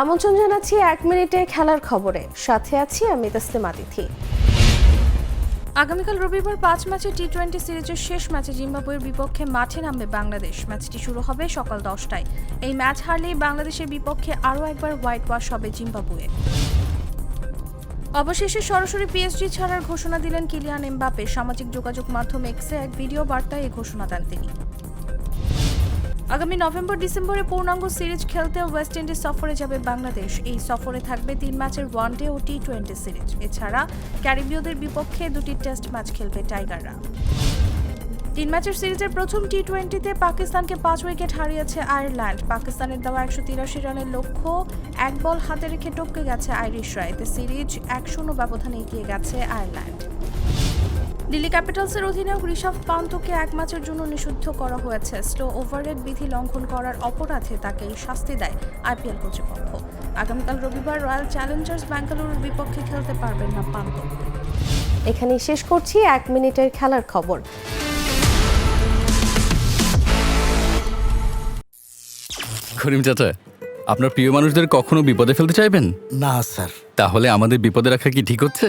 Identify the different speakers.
Speaker 1: আমন্ত্রণ জানাচ্ছি এক মিনিটে খেলার খবরে। সাথে আছি আমি তাসলিমা তিথি
Speaker 2: আগামীকাল রবিবার পাঁচ ম্যাচে টি টোয়েন্টি সিরিজের শেষ ম্যাচে জিম্বাবুয়ের বিপক্ষে মাঠে নামবে বাংলাদেশ। ম্যাচটি শুরু হবে সকাল দশটায়। এই ম্যাচ হারলেই বাংলাদেশের বিপক্ষে আরও একবার হোয়াইট ওয়াশ হবে জিম্বাবুয়ে। অবশেষে সরাসরি পিএসজি ছাড়ার ঘোষণা দিলেন কিলিয়ান এমবাপে। সামাজিক যোগাযোগ মাধ্যম এক্সে এক ভিডিও বার্তায় এই ঘোষণা দেন তিনি। আগামী নভেম্বর, ডিসেম্বরে পূর্ণাঙ্গ সিরিজ খেলতে ওয়েস্ট ইন্ডিজ সফরে যাবে বাংলাদেশ। এই সফরে থাকবে তিন ম্যাচের ওয়ানডে ও টি টোয়েন্টি সিরিজ। এছাড়া ক্যারিবীয়দের বিপক্ষে দুটি টেস্ট ম্যাচ খেলবে টাইগাররা। তিন ম্যাচের সিরিজের প্রথম টি টোয়েন্টিতে পাকিস্তানকে পাঁচ উইকেট হারিয়েছে আয়ারল্যান্ড। পাকিস্তানের দেওয়া একশো তিরাশি রানের লক্ষ্য এক বল হাতে রেখে টপকে গেছে আইরিশরা এতে সিরিজ এক শূন্য ব্যবধানে এগিয়ে গেছে আয়ারল্যান্ড। দিল্লি ক্যাপিটালসের অধিনায়ক ঋষভ পান্তকে এক ম্যাচের জন্য নিষিদ্ধ করা হয়েছে। স্লো ওভারের বিধি লঙ্ঘন করার অপরাধে তাকে এই শাস্তি দেয় আইপিএল কর্তৃপক্ষ। আগামীকাল রবিবার রয়্যাল চ্যালেঞ্জার্স ব্যাঙ্গালুরুর বিপক্ষে খেলতে পারবেন না পান্ত।
Speaker 1: এখানেই শেষ করছি এক মিনিটের খেলার খবর।
Speaker 3: করিম চাচা আপনার প্রিয় মানুষদের কখনো বিপদে ফেলতে চাইবেন?
Speaker 4: না স্যার।
Speaker 3: তাহলে আমাদের বিপদে রাখা কি ঠিক হচ্ছে?